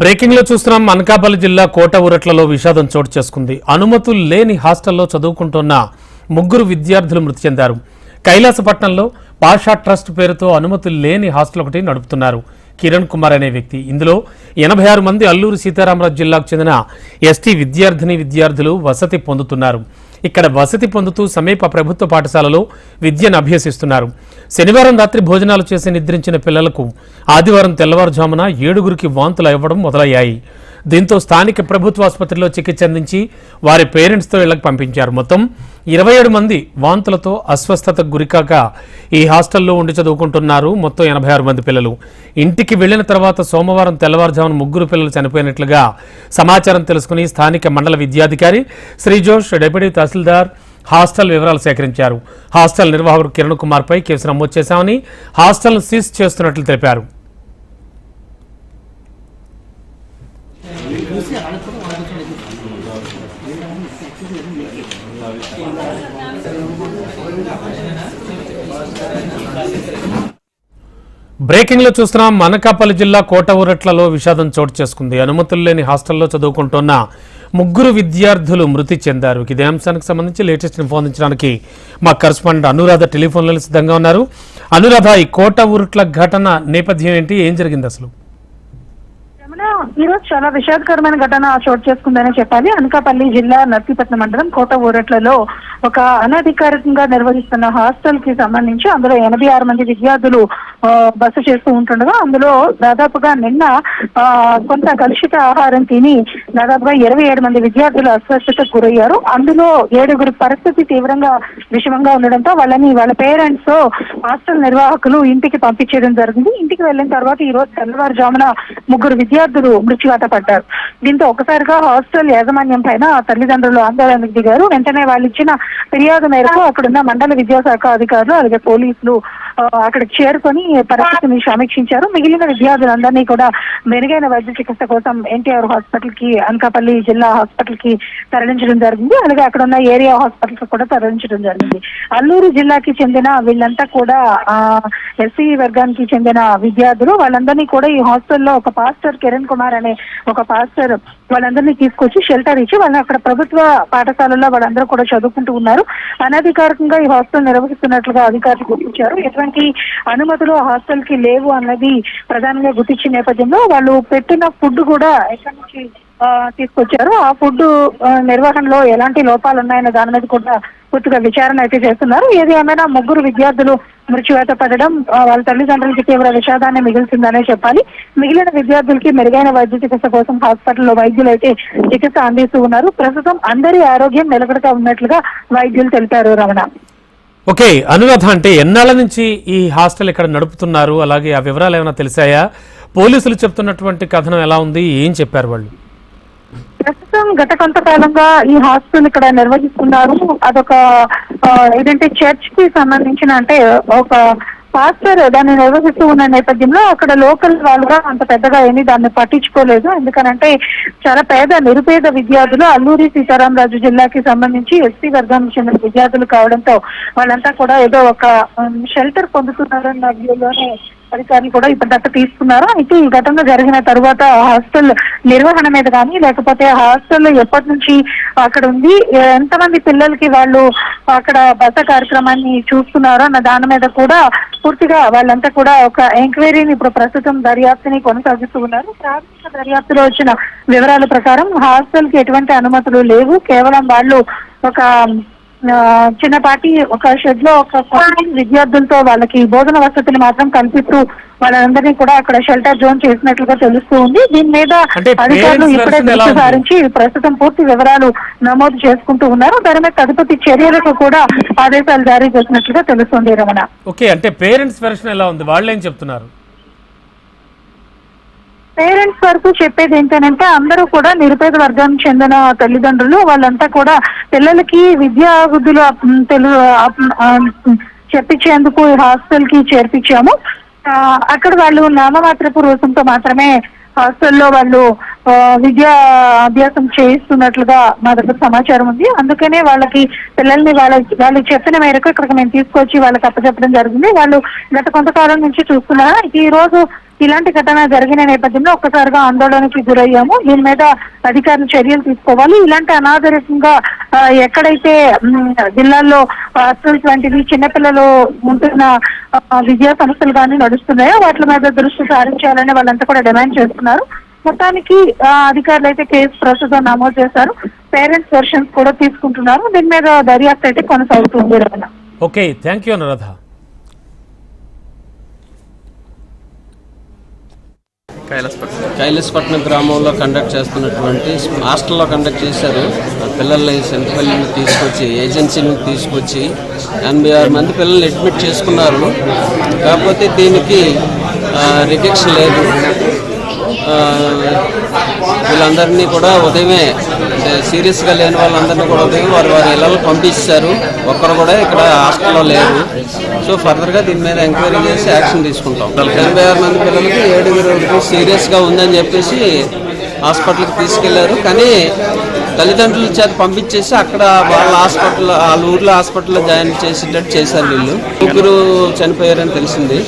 బ్రేకింగ్లో చూస్తున్నాం. అనకాపల్లి జిల్లా కోట ఊరట్లలో విషాదం చోటు చేసుకుంది. అనుమతులు లేని హాస్టల్లో చదువుకుంటున్న ముగ్గురు విద్యార్థులు మృతి చెందారు. కైలాసపట్నంలో పాషా ట్రస్ట్ పేరుతో అనుమతులు లేని హాస్టల్ ఒకటి నడుపుతున్నారు. కిరణ్ కుమార్ అనే వ్యక్తి. ఇందులో ఎనభై ఆరు మంది అల్లూరు సీతారామరాజు జిల్లాకు చెందిన ఎస్టీ విద్యార్థిని విద్యార్థులు వసతి పొందుతున్నారు. ఇక్కడ వసతి పొందుతూ సమీప ప్రభుత్వ పాఠశాలలో విద్యను అభ్యసిస్తున్నారు. శనివారం రాత్రి భోజనాలు చేసి నిద్రించిన పిల్లలకు ఆదివారం తెల్లవారుజామున ఏడుగురికి వాంతులు ఇవ్వడం మొదలయ్యాయి. దీంతో స్థానిక ప్రభుత్వ ఆసుపత్రిలో చికిత్స అందించి వారి పేరెంట్స్తో ఇళ్ళకు పంపించారు. మొత్తం ఇరవై ఏడు మంది వాంతులతో అస్వస్థతకు గురికాక ఈ హాస్టల్లో ఉండి చదువుకుంటున్నారు మొత్తం ఎనభై ఆరు మంది పిల్లలు. ఇంటికి వెళ్ళిన తర్వాత సోమవారం తెల్లవారుజామున ముగ్గురు పిల్లలు చనిపోయినట్లుగా సమాచారం తెలుసుకుని స్థానిక మండల విద్యాధికారి శ్రీజోష్ డెప్యూటీ తహసీల్దార్ హాస్టల్ వివరాలు సేకరించారు. హాస్టల్ నిర్వాహకుడు కిరణ్ కుమార్ పై కేసు నమోదు చేశామని హాస్టల్ను సీజ్ చేస్తున్నట్లు తెలిపారు. బ్రేకింగ్లో చూస్తున్నాం అనకాపల్లి జిల్లా కోటవురట్లలో విషాదం చోటు చేసుకుంది. అనుమతులు లేని హాస్టల్లో చదువుకుంటున్న ముగ్గురు విద్యార్థులు మృతి చెందారు. ఇదే అంశానికి సంబంధించి లేటెస్ట్ ఇన్ఫర్మేషన్ మా కరస్పాండెంట్ అనురాధ టెలిఫోన్లలో సిద్ధంగా ఉన్నారు. అనురాధ ఈ కోట ఊరట్ల ఘటన నేపథ్యం ఏంటి? ఏం జరిగింది అసలు? ఈ రోజు చాలా విషాదకరమైన ఘటన చోటు చేసుకుందని చెప్పాలి. అనకాపల్లి జిల్లా నర్సీపట్నం మండలం కోట ఊరట్లలో ఒక అనధికారికంగా నిర్వహిస్తున్న హాస్టల్కి సంబంధించి అందులో ఎనభై ఆరు మంది విద్యార్థులు బస చేస్తూ ఉంటుండగా అందులో దాదాపుగా నిన్న ఆ, కొంత కలుషిత ఆహారం తిని దాదాపుగా ఇరవై ఏడు మంది విద్యార్థులు అస్వస్థతకు గురయ్యారు. అందులో ఏడుగురు పరిస్థితి తీవ్రంగా విషమంగా ఉండడంతో వాళ్ళని వాళ్ళ పేరెంట్స్ హాస్టల్ నిర్వాహకులు ఇంటికి పంపించడం జరిగింది. ఇంటికి వెళ్ళిన తర్వాత ఈ రోజు తెల్లవారుజామున ముగ్గురు విద్యార్థులు మృత్యువాత పడ్డారు. దీంతో ఒకసారిగా హాస్టల్ యాజమాన్యం పైన తల్లిదండ్రులు ఆందోళనకు దిగారు. వెంటనే వాళ్ళు ఇచ్చిన ఫిర్యాదు మేరకు అక్కడున్న మండల విద్యాశాఖ అధికారులు అలాగే పోలీసులు అక్కడికి చేరుకొని పరిస్థితిని సమీక్షించారు. మిగిలిన విద్యార్థులందరినీ కూడా మెరుగైన వైద్య చికిత్స కోసం ఎన్టీఆర్ హాస్పిటల్కి అనకాపల్లి జిల్లా హాస్పిటల్కి తరలించడం జరిగింది. అలాగే అక్కడ ఉన్న ఏరియా హాస్పిటల్కి కూడా తరలించడం జరిగింది. అల్లూరు జిల్లాకి చెందిన వీళ్ళంతా కూడా ఎస్సీ వర్గానికి చెందిన విద్యార్థులు వాళ్ళందరినీ కూడా ఈ హాస్టల్లో ఒక పాస్టర్ కిరణ్ కుమార్ అనే ఒక పాస్టర్ వాళ్ళందరినీ తీసుకొచ్చి షెల్టర్ ఇచ్చి వాళ్ళని అక్కడ ప్రభుత్వ పాఠశాలల్లో వాళ్ళందరూ కూడా చదువుకుంటూ ఉన్నారు. అనధికారికంగా ఈ హాస్టల్ నిర్వహిస్తున్నట్లుగా అధికారులు గుర్తించారు. ఎటువంటి అనుమతులు హాస్టల్కి లేవు అన్నది ప్రధానంగా గుర్తించిన నేపథ్యంలో వాళ్ళు పెట్టిన ఫుడ్ కూడా ఎక్కడి నుంచి తీసుకొచ్చారు. ఆ ఫుడ్ నిర్వహణలో ఎలాంటి లోపాలు ఉన్నాయన్న దాని మీద కూడా పూర్తిగా విచారణ అయితే చేస్తున్నారు. ఏది ఏమైనా ముగ్గురు విద్యార్థులు మృత్యువాత పడడం వాళ్ళ తల్లిదండ్రులకి తీవ్ర విషాదాన్ని మిగిల్చిందనే చెప్పాలి. మిగిలిన విద్యార్థులకి మెరుగైన వైద్య చికిత్స కోసం హాస్పిటల్లో వైద్యులు అయితే చికిత్స అందిస్తూ ఉన్నారు. ప్రస్తుతం అందరి ఆరోగ్యం నిలకడగా ఉన్నట్లుగా వైద్యులు తెలిపారు రమణ. ఓకే అనురాధ అంటే ఎన్నాళ్ళ నుంచి ఈ హాస్టల్ ఇక్కడ నడుపుతున్నారు? అలాగే ఆ వివరాలు ఏమైనా తెలిసాయా? పోలీసులు చెప్తున్నటువంటి కథనం ఎలా ఉంది? ఏం చెప్పారు వాళ్ళు? ప్రస్తుతం గత కొంతకాలంగా ఈ హాస్టల్ ఇక్కడ నిర్వహిస్తున్నారు. అదొక ఏదంటే చర్చ్కి సంబంధించిన అంటే ఒక పాస్టర్ దాన్ని నిర్వహిస్తూ ఉన్న నేపథ్యంలో అక్కడ లోకల్ వాళ్ళుగా అంత పెద్దగా ఏమీ దాన్ని పట్టించుకోలేదు. ఎందుకనంటే చాలా పేద నిరుపేద విద్యార్థులు అల్లూరి సీతారామరాజు జిల్లాకి సంబంధించి ఎస్సీ వర్గానికి చెందిన విద్యార్థులు కావడంతో వాళ్ళంతా కూడా ఏదో ఒక షెల్టర్ పొందుతున్నారన్న వ్యూలోనే అధికారులు కూడా ఇప్పటిదాకా తీసుకున్నారు. అయితే ఈ ఘటన జరిగిన తరువాత హాస్టల్ నిర్వహణ మీద కానీ లేకపోతే హాస్టల్ ఎప్పటి నుంచి అక్కడ ఉంది ఎంతమంది పిల్లలకి వాళ్ళు అక్కడ బస కార్యక్రమాన్ని చూస్తున్నారు అన్న దాని మీద కూడా పూర్తిగా వాళ్ళంతా కూడా ఒక ఎంక్వైరీని ఇప్పుడు ప్రస్తుతం దర్యాప్తుని కొనసాగిస్తూ ఉన్నారు. ప్రాథమిక దర్యాప్తులో వచ్చిన వివరాల ప్రకారం హాస్టల్కి ఎటువంటి అనుమతులు లేవు. కేవలం వాళ్ళు ఒక చిన్నపాటి ఒక షెడ్లో ఒక విద్యార్థులతో వాళ్ళకి భోజన వసతిని మాత్రం కల్పిస్తూ వాళ్ళందరినీ కూడా అక్కడ షెల్టర్ జోన్ చేసినట్లుగా తెలుస్తూ ఉంది. దీని మీద అధికారులు ఇప్పుడే దృష్టి? సారించి ప్రస్తుతం పూర్తి వివరాలు నమోదు చేసుకుంటూ ఉన్నారు. దాని మీద తదుపరి చర్యలకు కూడా ఆదేశాలు జారీ చేసినట్లుగా తెలుస్తుంది రమణ. ఓకే అంటే పేరెంట్స్ వెర్షన్ ఎలా ఉంది? వాళ్ళు ఏం చెప్తున్నారు? పేరెంట్స్ వరకు చెప్పేది ఏంటంటే అందరూ కూడా నిరుపేద వర్గానికి చెందిన తల్లిదండ్రులు వాళ్ళంతా కూడా పిల్లలకి విద్యా బుద్ధులు తెలు చెప్పించేందుకు హాస్టల్కి చేర్పించాము. అక్కడ వాళ్ళు నామమాత్రపు రుసుంతో మాత్రమే హాస్టల్లో వాళ్ళు ఆ, విద్యా అభ్యాసం చేయిస్తున్నట్లుగా మా దగ్గర సమాచారం ఉంది. అందుకనే వాళ్ళకి పిల్లల్ని వాళ్ళ వాళ్ళకి చెప్పిన మేరకు ఇక్కడికి మేము తీసుకొచ్చి వాళ్ళకి అప్పచెప్పడం జరిగింది. వాళ్ళు గత కొంతకాలం నుంచి చూస్తున్నారు? ఈ రోజు ఇలాంటి ఘటన జరిగిన నేపథ్యంలో ఒక్కసారిగా ఆందోళనకి గురయ్యాము. దీని మీద అధికారులు చర్యలు తీసుకోవాలి. ఇలాంటి అనాగరికంగా ఎక్కడైతే జిల్లాల్లో హాస్టల్స్ వంటివి చిన్నపిల్లలు ఉంటున్న విద్యా సంస్థలు కానీ నడుస్తున్నాయో వాటి మీద దృష్టి సారించాలని వాళ్ళంతా కూడా డిమాండ్ చేస్తున్నారు. మొత్తానికి అధికారులు అయితే కేసు ప్రస్తుతం నమోదు చేశారు. పేరెంట్స్ వెర్షన్స్ కూడా తీసుకుంటున్నారు. దీని మీద దర్యాప్తు అయితే కొనసాగుతుంది. Okay. Thank you Anuradha Kailasapatnam. గ్రామంలో కండక్ట్ చేస్తున్నటువంటి హాస్టల్లో కండక్ట్ చేశారు. ఆ పిల్లల్ని సెంట్రల్ని తీసుకొచ్చి ఏజెన్సీని తీసుకొచ్చి ఎనభై ఆరు మంది పిల్లల్ని అడ్మిట్ చేసుకున్నారు. కాకపోతే దీనికి రిజెక్షన్ లేదు. వీళ్ళందరినీ కూడా ఉదయమే అంటే సీరియస్గా లేని వాళ్ళందరినీ కూడా ఉదయం వారి వారి ఇళ్ళలో పంపించారు. ఒక్కరు కూడా ఇక్కడ హాస్టల్లో లేరు. సో ఫర్దర్గా దీని మీద ఎంక్వైరీ చేసి యాక్షన్ తీసుకుంటాం. ఎనభై ఆరు మంది పిల్లలకి ఏడుగురు సీరియస్గా ఉందని చెప్పేసి హాస్పిటల్కి తీసుకెళ్ళారు. కానీ తల్లిదండ్రుల చేత పంపించేసి అక్కడ వాళ్ళ హాస్పిటల్ వాళ్ళ ఊర్లో హాస్పిటల్లో జాయిన్ చేసేటట్టు చేశారు వీళ్ళు. ముగ్గురు చనిపోయారని తెలిసింది.